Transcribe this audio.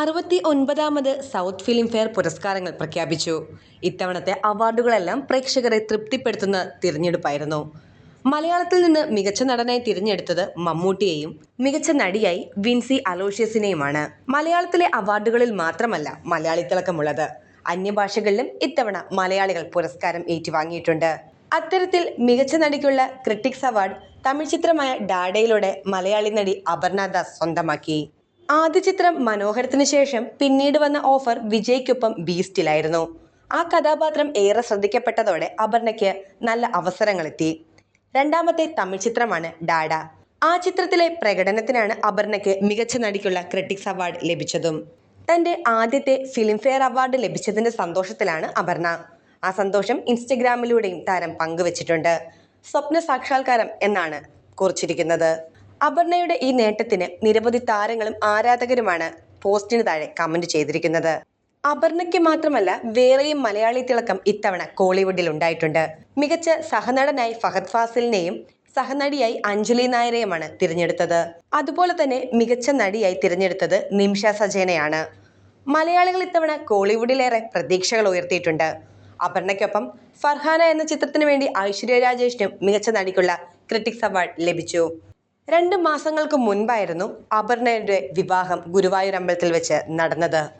അറുപത്തി ഒൻപതാമത് south film fair പുരസ്കാരങ്ങൾ പ്രഖ്യാപിച്ചു. ഇത്തവണത്തെ അവാർഡുകളെല്ലാം പ്രേക്ഷകരെ തൃപ്തിപ്പെടുത്തുന്ന തിരഞ്ഞെടുപ്പായിരുന്നു. മലയാളത്തിൽ നിന്ന് മികച്ച നടനായി തിരഞ്ഞെടുത്തത് മമ്മൂട്ടിയെയും മികച്ച നടിയായി വിൻസി അലോഷ്യസിനെയുമാണ്. മലയാളത്തിലെ അവാർഡുകളിൽ മാത്രമല്ല മലയാളി തിളക്കമുള്ളത്. അന്യഭാഷകളിലും ഇത്തവണ മലയാളികൾ പുരസ്കാരം ഏറ്റുവാങ്ങിയിട്ടുണ്ട്. അത്തരത്തിൽ മികച്ച നടിക്കുള്ള ക്രിട്ടിക്സ് അവാർഡ് തമിഴ് ചിത്രമായ ഡാഡയിലൂടെ മലയാളി നടി അപർണ ദാസ് സ്വന്തമാക്കി. ആദ്യ ചിത്രം മനോഹരത്തിന് ശേഷം പിന്നീട് വന്ന ഓഫർ വിജയ്ക്കൊപ്പം ബീസ്റ്റിലായിരുന്നു. ആ കഥാപാത്രം ഏറെ ശ്രദ്ധിക്കപ്പെട്ടതോടെ അപർണയ്ക്ക് നല്ല അവസരങ്ങളെത്തി. രണ്ടാമത്തെ തമിഴ് ചിത്രമാണ് ഡാഡ. ആ ചിത്രത്തിലെ പ്രകടനത്തിനാണ് അപർണയ്ക്ക് മികച്ച നടിക്കുള്ള ക്രിട്ടിക്സ് അവാർഡ് ലഭിച്ചതും. തന്റെ ആദ്യത്തെ ഫിലിംഫെയർ അവാർഡ് ലഭിച്ചതിന്റെ സന്തോഷത്തിലാണ് അപർണ. ആ സന്തോഷം ഇൻസ്റ്റഗ്രാമിലൂടെയും താരം പങ്കുവച്ചിട്ടുണ്ട്. സ്വപ്ന സാക്ഷാത്കാരം എന്നാണ് കുറിച്ചിരിക്കുന്നത്. അപർണയുടെ ഈ നേട്ടത്തിന് നിരവധി താരങ്ങളും ആരാധകരുമാണ് പോസ്റ്റിന് താഴെ കമന്റ് ചെയ്തിരിക്കുന്നത്. അപർണയ്ക്ക് മാത്രമല്ല വേറെയും മലയാളി തിളക്കം ഇത്തവണ കോളിവുഡിൽ ഉണ്ടായിട്ടുണ്ട്. മികച്ച സഹനടനായി ഫഹദ് ഫാസിലിനെയും സഹനടിയായി അഞ്ജലി നായരെയുമാണ് തിരഞ്ഞെടുത്തത്. അതുപോലെ തന്നെ മികച്ച നടിയായി തിരഞ്ഞെടുത്തത് നിമിഷ സജേനയാണ്. മലയാളികൾ ഇത്തവണ കോളിവുഡിലേറെ പ്രതീക്ഷകൾ ഉയർത്തിയിട്ടുണ്ട്. അപർണയ്ക്കൊപ്പം ഫർഹാന എന്ന ചിത്രത്തിന് വേണ്ടി ഐശ്വര്യ രാജേഷിനും മികച്ച നടിക്കുള്ള ക്രിറ്റിക്സ് അവാർഡ് ലഭിച്ചു. രണ്ട് മാസങ്ങൾക്ക് മുൻപായിരുന്നു അപർണയുടെ വിവാഹം ഗുരുവായൂർ അമ്പലത്തിൽ വെച്ച് നടന്നത്.